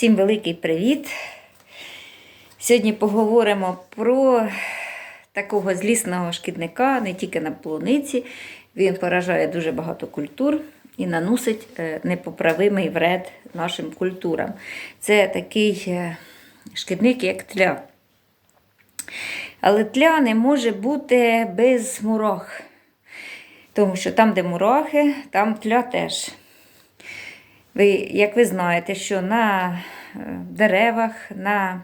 Всім великий привіт! Сьогодні поговоримо про такого злісного шкідника не тільки на полуниці. Він поражає дуже багато культур і наносить е, непоправимий вред нашим культурам. Це такий е, шкідник, як тля. Але тля не може бути без мурах. Тому що там, де мурахи, там тля теж. Ви, як ви знаєте, що на е, деревах, на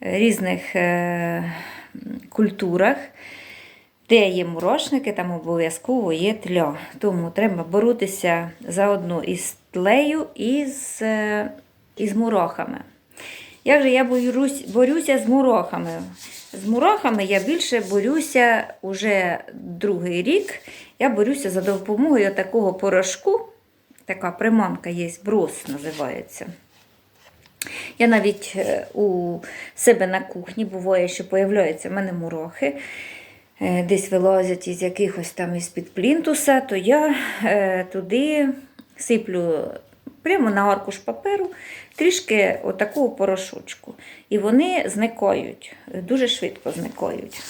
різних е, культурах, де є мурошники, там обов'язково є тля. Тому треба боротися заодно із тлею і з, е, із мурахами. Як же я борюсь, борюся з мурахами? З мурахами я більше борюся уже другий рік. Я борюся за допомогою такого порошку. Така приманка є, брос називається. Я навіть е, у себе на кухні буває, що появляються в мене мурахи, е, десь вилазять із якихось там із-під плінтуса, то я е, туди сиплю прямо на аркуш паперу трішки отакого порошочку. І вони зникають, дуже швидко зникають.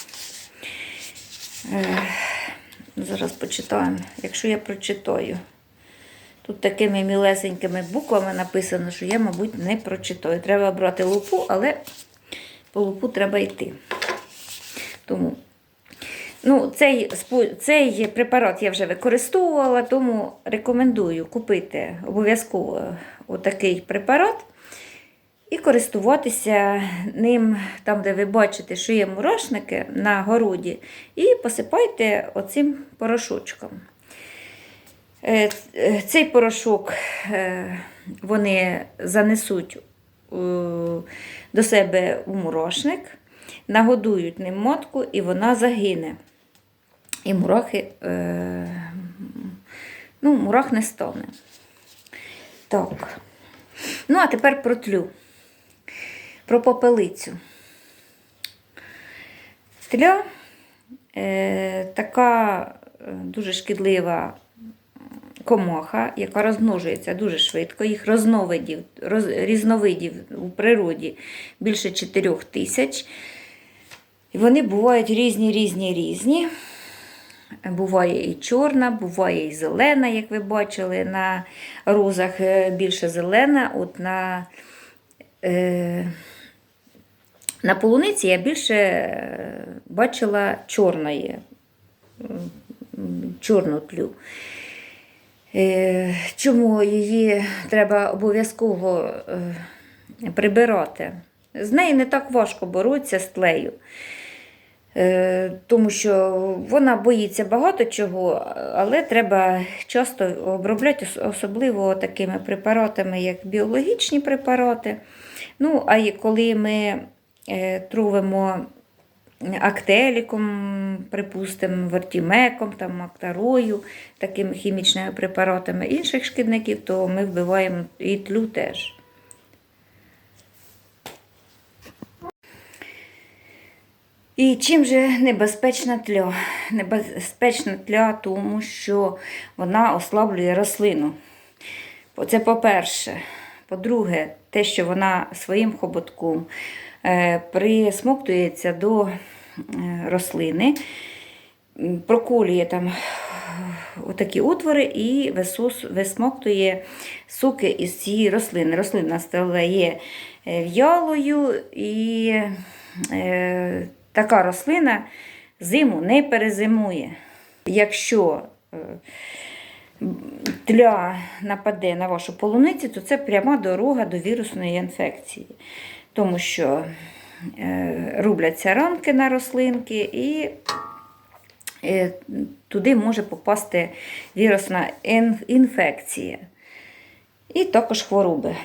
Зараз почитаємо, якщо я прочитаю. Тут такими мілесенькими буквами написано, що я, мабуть, не прочитаю. Треба брати лупу, але по лупу треба йти. Тому ну, цей, цей препарат я вже використовувала, тому рекомендую купити обов'язково отакий препарат і користуватися ним там, де ви бачите, що є мурашники на городі, і посипайте оцим порошочком. Е, е, Цей порошок е, вони занесуть до себе у мурошник, нагодують ним мотку, і вона загине. І мурахи, ну, мурах не стане. Так. Ну, а тепер про тлю. Про попелицю. Тля е, така дуже шкідлива комаха, яка розмножується дуже швидко. Їх розновидів, роз, різновидів у природі більше 4 тисяч. І вони бувають різні, різні, різні. Буває і чорна, буває і зелена, як ви бачили, на розах е, більше зелена. От на, е, на полуниці я більше е, бачила чорної, чорну тлю. Е, Чому її треба обов'язково е, прибирати? З нею не так важко боротися з тлею. Е, Тому що вона боїться багато чого, але треба часто обробляти, особливо такими препаратами, як біологічні препарати. Ну, а коли ми травимо актеліком, припустимо, вертімеком, там, актарою, такими хімічними препаратами інших шкідників, то ми вбиваємо і тлю теж. І чим же небезпечна тля? Небезпечна тля, тому що вона ослаблює рослину. Це по-перше. По-друге, те, що вона своїм хоботком присмоктується до е, рослини, проколює там отакі отвори і висмоктує соки із цієї рослини. Рослина стає е, в'ялою і е, така рослина зиму не перезимує. Якщо е, тля нападе на вашу полуницю, то це пряма дорога до вірусної інфекції. Тому що е, рубляться ранки на рослинки і е, туди може попасти вірусна інфекція. І також хвороби.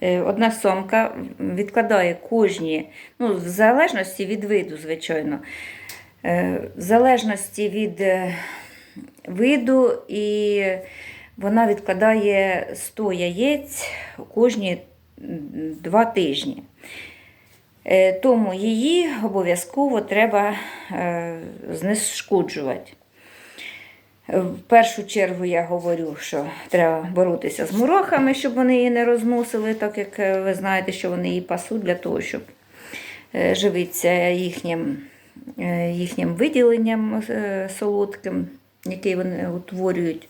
Е, Одна сомка відкладає кожні, ну, в залежності від виду, звичайно. В залежності від виду, і вона відкладає 100 яєць кожні два тижні. Е, Тому її обов'язково треба е, знешкоджувати. В першу чергу я говорю, що треба боротися з мурахами, щоб вони її не розносили, так як е, ви знаєте, що вони її пасуть для того, щоб е, живитися їхнім, е, їхнім виділенням е, солодким, яке вони утворюють.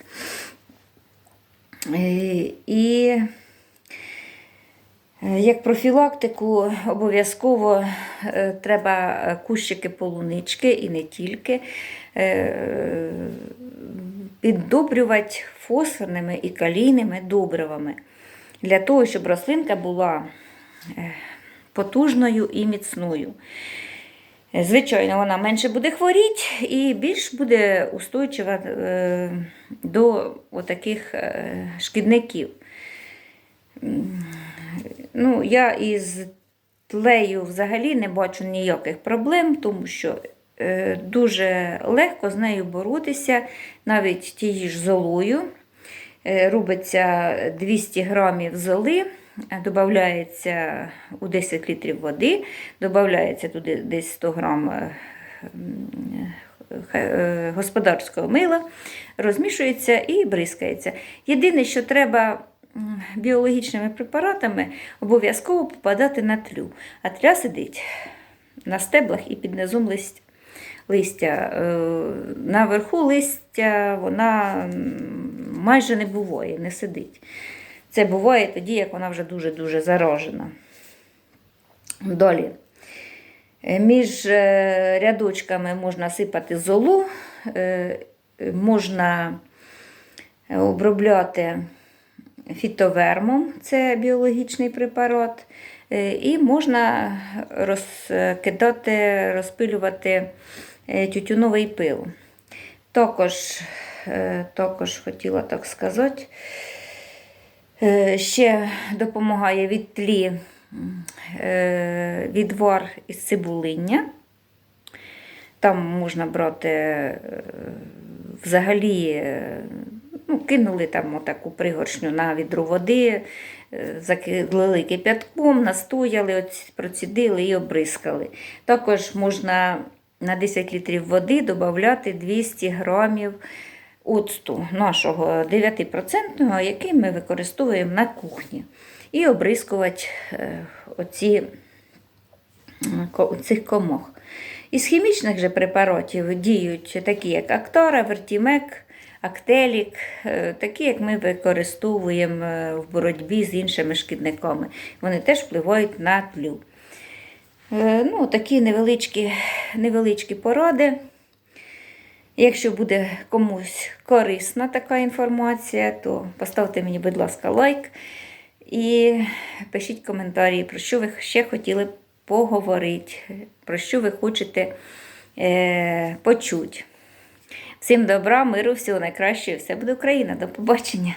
Е, І е, як профілактику обов'язково е, треба кущики полунички і не тільки е, піддобрювати фосфорними і калійними добривами для того, щоб рослинка була е, потужною і міцною. Е, Звичайно, вона менше буде хворіти і більш буде устойчива е, до таких шкідників. Ну, я із тлею взагалі не бачу ніяких проблем, тому що е, дуже легко з нею боротися, навіть тією ж золою. Е, Робиться 200 грамів золи, е, додається у 10 літрів води, додається туди десь 100 грам е, м, е, господарського мила, розмішується і бризкається. Єдине, що треба біологічними препаратами обов'язково попадати на тлю. А тля сидить на стеблах і під низом листя. листя. Е, Наверху листя вона майже не буває, не сидить. Це буває тоді, як вона вже дуже-дуже заражена. Далі. Е, Між е, рядочками можна сипати золу, можна обробляти фітовермом, це біологічний препарат, е, і можна розкидати, розпилювати е, тютюновий пил. Також, е, також хотіла так сказати, ще допомагає від тлі відвар із цибулиння. Там можна брати взагалі, ну, кинули там отаку пригоршню на відро води, е, закидали кип'ятком, настояли, процідили і обрискали. Також можна на 10 літрів води додати 200 грамів оцту нашого 9%, який ми використовуємо на кухні. І обрискувати е, оці цих комах. Із хімічних же препаратів діють такі, як Актара, Вертімек, Актелік, е, такі, як ми використовуємо е, в боротьбі з іншими шкідниками. Вони теж впливають на тлю. Е, Ну, такі невеличкі, невеличкі поради. Якщо буде комусь корисна така інформація, то поставте мені, будь ласка, лайк і пишіть коментарі, про що ви ще хотіли поговорити, про що ви хочете е, почути. Всім добра, миру, всього найкращого, все буде Україна. До побачення!